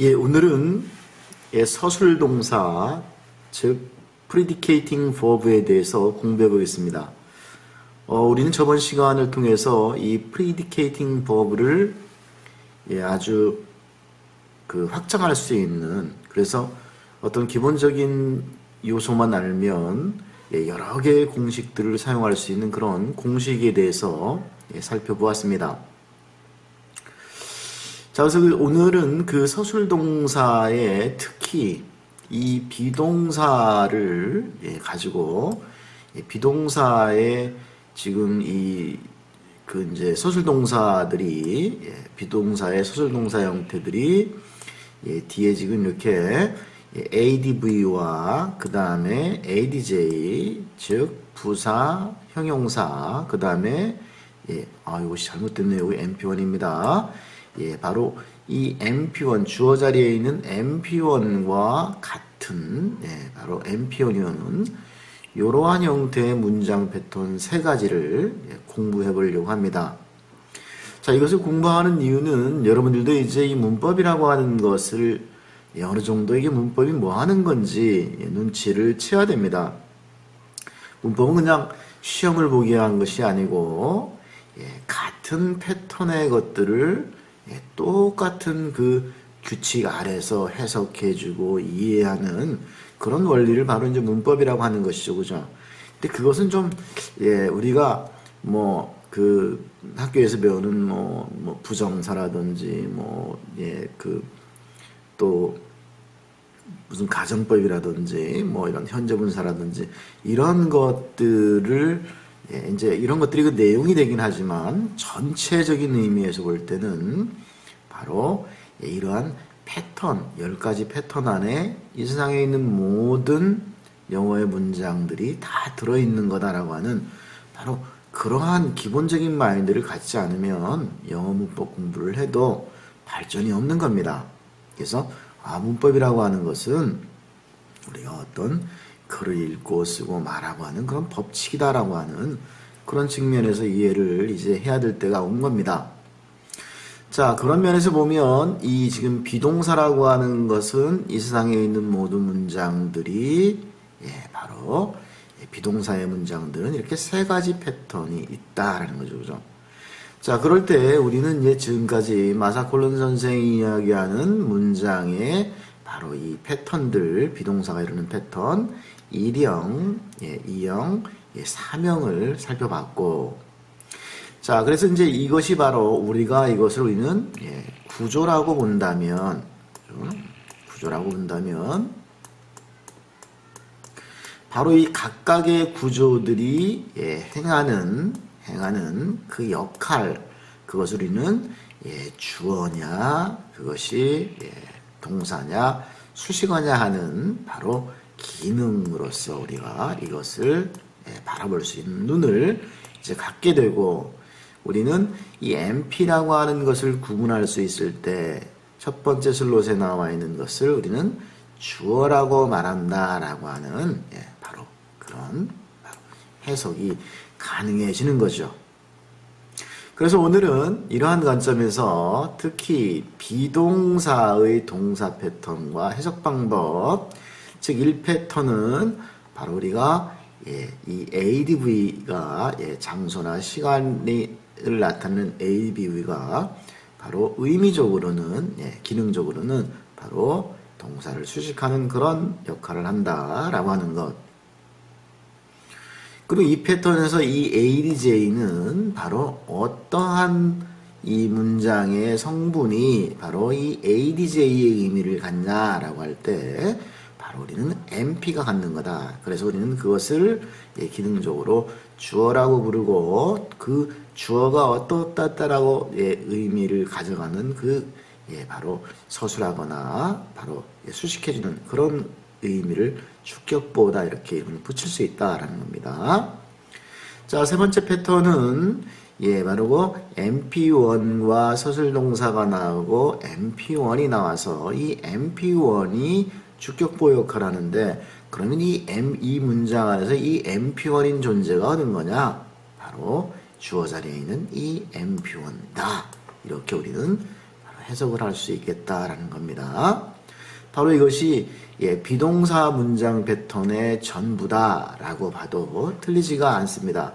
예, 오늘은 예, 서술 동사, 즉 predicating verb에 대해서 공부해 보겠습니다. 어, 우리는 저번 시간을 통해서 이 predicating verb를 예, 아주 그 확장할 수 있는 그래서 어떤 기본적인 요소만 알면 예, 여러 개의 공식들을 사용할 수 있는 그런 공식에 대해서 예, 살펴보았습니다. 자, 그래서 그 오늘은 그 서술동사에 특히 이 비동사를 예, 가지고 예, 비동사의 지금 이 그 이제 서술동사들이 예, 비동사의 서술동사 형태들이 예, 뒤에 지금 이렇게 예, ADV와 그 다음에 ADJ 즉 부사 형용사 그 다음에 예, 아 이것이 잘못됐네요. 여기 MP1입니다. 예, 바로 이 MP1 주어 자리에 있는 MP1과 같은 예, 바로 MP1이면 이러한 형태의 문장 패턴 세 가지를 예, 공부해 보려고 합니다. 자, 이것을 공부하는 이유는 여러분들도 이제 이 문법이라고 하는 것을 예, 어느 정도 이게 문법이 뭐 하는 건지 예, 눈치를 채야 됩니다. 문법은 그냥 시험을 보기 위한 것이 아니고 예, 같은 패턴의 것들을 예, 똑같은 그 규칙 아래서 해석해주고 이해하는 그런 원리를 바로 이제 문법이라고 하는 것이죠, 그죠? 근데 그것은 좀 예, 우리가 뭐 그 학교에서 배우는 뭐, 뭐 부정사라든지 뭐 예, 그 또 무슨 가정법이라든지 뭐 이런 현재분사라든지 이런 것들을 예, 이제 이런 것들이 그 내용이 되긴 하지만 전체적인 의미에서 볼 때는 바로 예, 이러한 패턴, 10가지 패턴 안에 이 세상에 있는 모든 영어의 문장들이 다 들어있는 거다라고 하는 바로 그러한 기본적인 마인드를 갖지 않으면 영어 문법 공부를 해도 발전이 없는 겁니다. 그래서 아, 문법이라고 하는 것은 우리가 어떤 글을 읽고 쓰고 말하고 하는 그런 법칙이다라고 하는 그런 측면에서 이해를 이제 해야 될 때가 온 겁니다. 자, 그런 면에서 보면 이 지금 비동사라고 하는 것은 이 세상에 있는 모든 문장들이 예, 바로 비동사의 문장들은 이렇게 세 가지 패턴이 있다라는 거죠. 그죠? 자, 그럴 때 우리는 이제 지금까지 마사콜론 선생이 이야기하는 문장의 바로 이 패턴들, 비동사가 이루는 패턴, 1형, 예, 2형, 예, 3형을 살펴봤고, 자, 그래서 이제 이것이 바로 우리가 이것을 우리는 예, 구조라고 본다면, 구조라고 본다면, 바로 이 각각의 구조들이 예, 행하는 행하는 그 역할 그것을 우리는 예, 주어냐 그것이 예, 동사냐 수식어냐 하는 바로 기능으로서 우리가 이것을 예, 바라볼 수 있는 눈을 이제 갖게 되고 우리는 이 MP라고 하는 것을 구분할 수 있을 때 첫 번째 슬롯에 나와 있는 것을 우리는 주어라고 말한다라고 하는 예, 바로 그런 해석이 가능해지는 거죠. 그래서 오늘은 이러한 관점에서 특히 비동사의 동사 패턴과 해석 방법, 즉 1패턴은 바로 우리가 예, 이 ADV가 예, 장소나 시간을 나타내는 ADV가 바로 의미적으로는 예, 기능적으로는 바로 동사를 수식하는 그런 역할을 한다라고 하는 것. 그리고 이 패턴에서 이 ADJ는 바로 어떠한 이 문장의 성분이 바로 이 ADJ의 의미를 갖냐라고 할 때 바로 우리는 MP가 갖는 거다. 그래서 우리는 그것을 예, 기능적으로 주어라고 부르고 그 주어가 어떻다라고 예, 의미를 가져가는 그 예, 바로 서술하거나 바로 예, 수식해주는 그런 의미를 주격보다 이렇게 붙일 수 있다라는 겁니다. 자, 세 번째 패턴은 예, 바로 MP1과 서술동사가 나오고 MP1이 나와서 이 MP1이 주격보 역할을 하는데 그러면 이 M, 이 문장 안에서 이 MP1인 존재가 어느 거냐? 바로 주어 자리에 있는 이 MP1이다. 이렇게 우리는 해석을 할 수 있겠다라는 겁니다. 바로 이것이 예, 비동사 문장 패턴의 전부다라고 봐도 틀리지가 않습니다.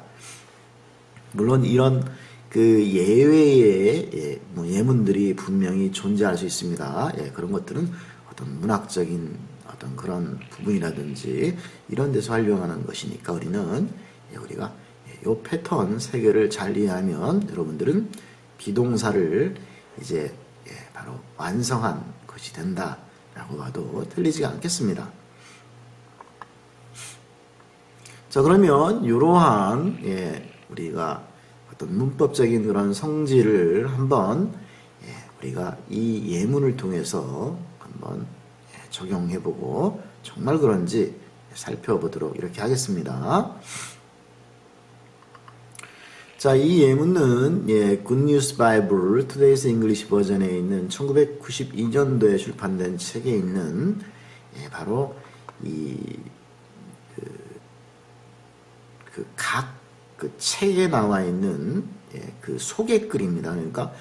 물론 이런 그 예외의 예, 뭐 예문들이 분명히 존재할 수 있습니다. 예, 그런 것들은 어떤 문학적인 어떤 그런 부분이라든지 이런 데서 활용하는 것이니까 우리는 예, 우리가 예, 요 패턴 세 개를 잘 이해하면 여러분들은 비동사를 이제 예, 바로 완성한 것이 된다라고 봐도 틀리지 않겠습니다. 자 그러면 이러한 예, 우리가 어떤 문법적인 그런 성질을 한번 예, 우리가 이 예문을 통해서 한번 예, 적용해보고 정말 그런지 살펴보도록 이렇게 하겠습니다. 자, 이 예문은 예, Good News Bible Today's English 버전에 있는 1992년도에 출판된 책에 있는 예, 바로 이그각 그 책에 나와 있는 예, 그 소개 글입니다. 그러니까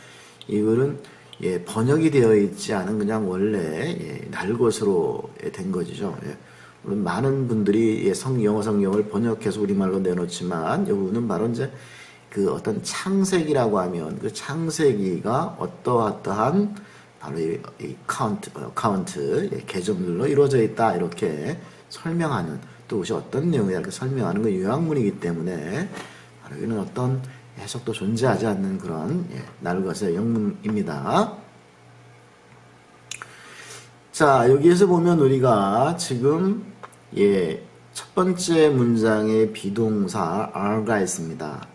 이거는 예, 번역이 되어 있지 않은 그냥 원래 예, 날것으로 된 거죠. 예. 물론 많은 분들이 예, 성 영어 성경을 번역해서 우리말로 내놓지만 여기는 바로 이제 그 어떤 창세기라고 하면 그 창세기가 어떠어떠한 바로 이, 이 카운트, 어, 카운트 예, 개점들로 이루어져 있다 이렇게 설명하는 또 그것이 어떤 내용이다 이렇게 설명하는 그 요약문이기 때문에 바로 이는 어떤 해석도 존재하지 않는 그런 예, 날것의 영문입니다. 자 여기에서 보면 우리가 지금 예, 첫 번째 문장에 비동사 are가 있습니다.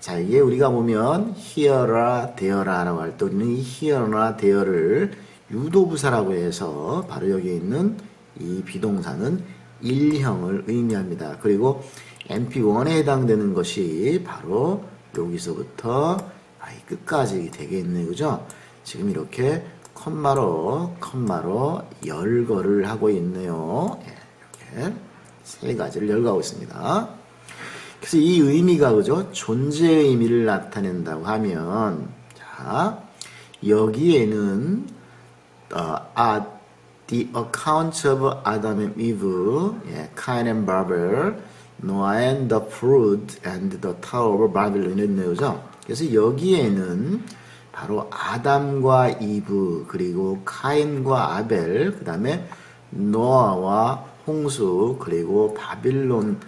자, 이게 우리가 보면 here라, there라 라고 할 때 우리는 이 here나 there를 유도부사라고 해서 바로 여기 있는 이 비동사는 일형을 의미합니다. 그리고 MP1에 해당되는 것이 바로 여기서부터 아이 끝까지 되겠네요. 그죠? 지금 이렇게 컴마로 컴마로 열거를 하고 있네요. 예, 이렇게 세 가지를 열거하고 있습니다. 그래서 이 의미가 그죠? 존재의 의미를 나타낸다고 하면 자 여기에는 어, 아, the account of Adam and Eve, 예, Cain and Babel, Noah and the flood and the Tower of Babylon 있네요? 그래서 여기에는 바로 아담과 이브 그리고 카인과 아벨 그 다음에 노아와 홍수 그리고 바빌론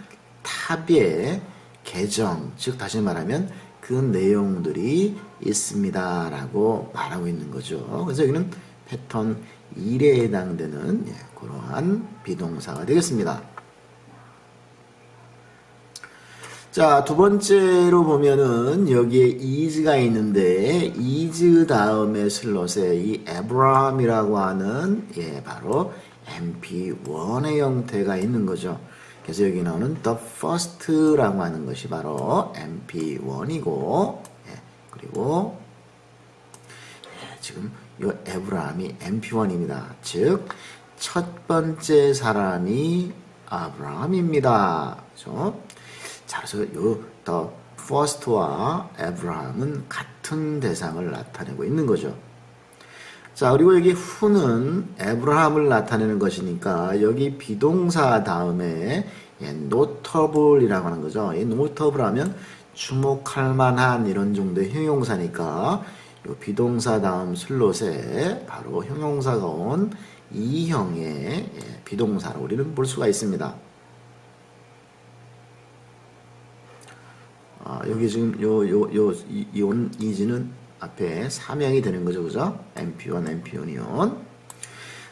탑의 개정 즉 다시 말하면 그 내용들이 있습니다 라고 말하고 있는 거죠. 그래서 여기는 패턴 1에 해당되는 예, 그러한 비동사가 되겠습니다. 자, 두 번째로 보면은 여기에 is가 있는데 is 다음에 슬롯에 이 에브라함이라고 하는 예, 바로 MP1의 형태가 있는 거죠. 그래서 여기 나오는 the first라고 하는 것이 바로 MP1이고 예, 그리고 예, 지금 이 에브라함이 MP1입니다. 즉 첫 번째 사람이 아브라함입니다. 그렇죠? 자, 그래서 요 the first와 에브라함은 같은 대상을 나타내고 있는 거죠. 자, 그리고 여기 후는 에브라함을 나타내는 것이니까 여기 비동사 다음에 예, notable이라고 하는 거죠. 이 notable 하면 주목할 만한 이런 정도의 형용사니까 요 비동사 다음 슬롯에 바로 형용사가 온 이형의 예, 비동사로 우리는 볼 수가 있습니다. 아, 여기 지금 요, 요, 요, 이, 이온 이지는 앞에 사명이 되는 거죠. 그죠? MP1, MP1이온.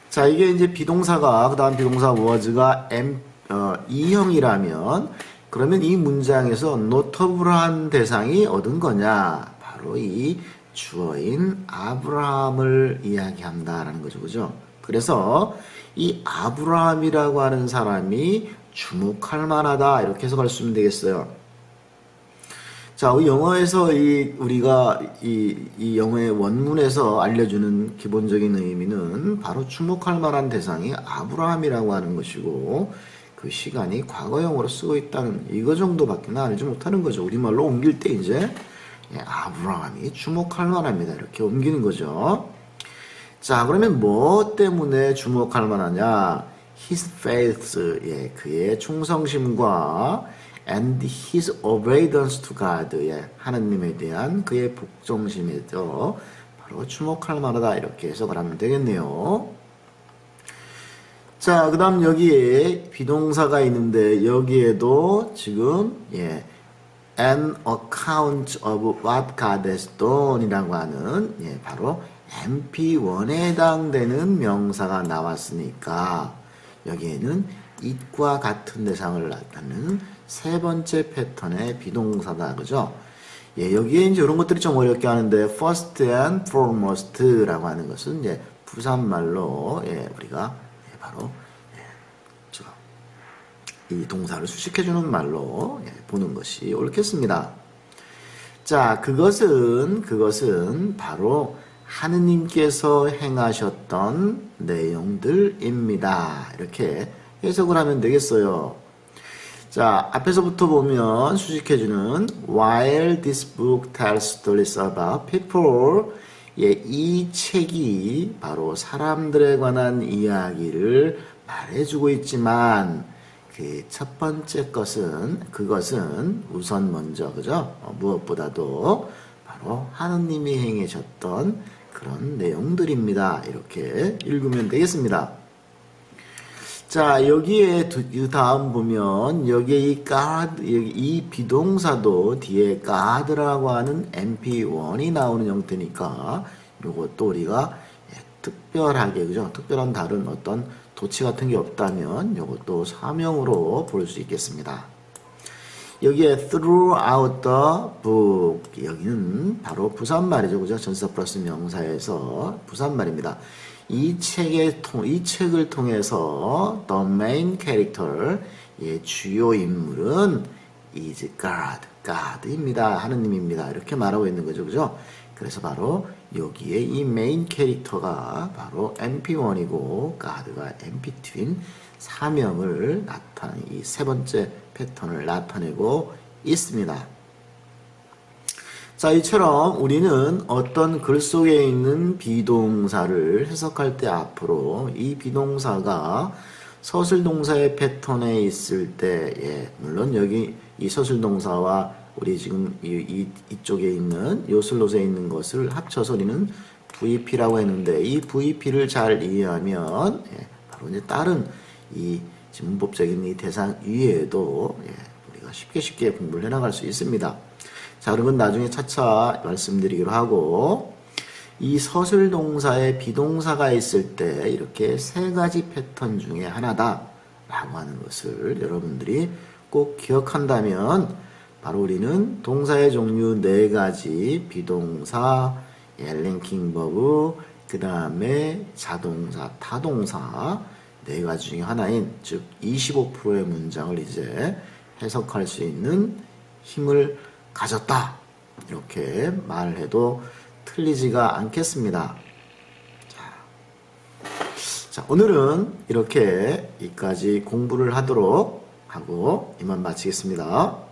자, 이게 이제 비동사가, 그 다음 비동사 워즈가 M, 어, 이형이라면, 그러면 이 문장에서 노터블한 대상이 얻은 거냐? 바로 이 주어인 아브라함을 이야기한다라는 거죠. 그죠? 그래서 이 아브라함이라고 하는 사람이 주목할 만하다. 이렇게 해석할 수 있으면 되겠어요. 자, 영어에서 이 우리가 이, 이 영어의 원문에서 알려주는 기본적인 의미는 바로 주목할 만한 대상이 아브라함이라고 하는 것이고 그 시간이 과거형으로 쓰고 있다는 이거 정도밖에 알지 못하는 거죠. 우리말로 옮길 때 이제 예, 아브라함이 주목할 만합니다. 이렇게 옮기는 거죠. 자, 그러면 뭐 때문에 주목할 만하냐? His faith, 예, 그의 충성심과 and his obedience to God, 예, 하나님에 대한 그의 복종심에 더 바로 주목할 만하다 이렇게 해석을 하면 되겠네요. 자, 그 다음 여기에 비동사가 있는데 여기에도 지금 예, an account of what God has done 이라고 하는 예, 바로 MP1에 해당되는 명사가 나왔으니까 여기에는 it과 같은 대상을 나타내는 세 번째 패턴의 비동사다 그죠? 예, 여기에 이제 이런 것들이 좀 어렵게 하는데 first and foremost라고 하는 것은 이제 부산말로 예, 우리가 예, 바로 예, 저, 이 동사를 수식해주는 말로 예, 보는 것이 옳겠습니다. 자, 그것은 그것은 바로 하느님께서 행하셨던 내용들입니다. 이렇게 해석을 하면 되겠어요. 자, 앞에서부터 보면 수식해주는 While this book tells stories about people 예, 이 책이 바로 사람들에 관한 이야기를 말해주고 있지만 그 첫 번째 것은 그것은 우선 먼저 그죠? 어, 무엇보다도 바로 하느님이 행하셨던 그런 내용들입니다. 이렇게 읽으면 되겠습니다. 자, 여기에 두, 이 다음 보면 여기에 이 여기 이 비동사도 뒤에 God라고 하는 MP1이 나오는 형태니까 요것도 우리가 예, 특별하게 그죠? 특별한 다른 어떤 도치 같은 게 없다면 요것도 사명으로 볼 수 있겠습니다. 여기에 throughout the book 여기는 바로 부산말이죠. 그죠? 전사 플러스 명사에서 부산말입니다. 이 책의 통, 이 책을 통해서 the main character 예, 주요 인물은 is God, God입니다. 하느님입니다. 이렇게 말하고 있는 거죠. 그죠? 그래서 바로 여기에 이 메인 캐릭터가 바로 MP1이고 God가 MP2인 사명을 나타내 이세 번째 패턴을 나타내고 있습니다. 자, 이처럼 우리는 어떤 글 속에 있는 비동사를 해석할 때 앞으로 이 비동사가 서술동사의 패턴에 있을 때, 예, 물론 여기 이 서술동사와 우리 지금 이, 이, 이쪽에 있는 요슬롯에 있는 것을 합쳐서 우리는 VP라고 했는데 이 VP를 잘 이해하면 예, 바로 이제 다른 이 문법적인 이 대상 위에도 예, 우리가 쉽게 쉽게 공부를 해나갈 수 있습니다. 자, 그러면 나중에 차차 말씀드리기로 하고, 이 서술 동사에 비동사가 있을 때 이렇게 세 가지 패턴 중에 하나다. 라고 하는 것을 여러분들이 꼭 기억한다면, 바로 우리는 동사의 종류 네 가지, 비동사, 예, 랭킹 버브, 그 다음에 자동사, 타동사, 네 가지 중에 하나인, 즉, 25%의 문장을 이제 해석할 수 있는 힘을 가졌다. 이렇게 말을 해도 틀리지가 않겠습니다. 자, 자, 오늘은 이렇게 이까지 공부를 하도록 하고 이만 마치겠습니다.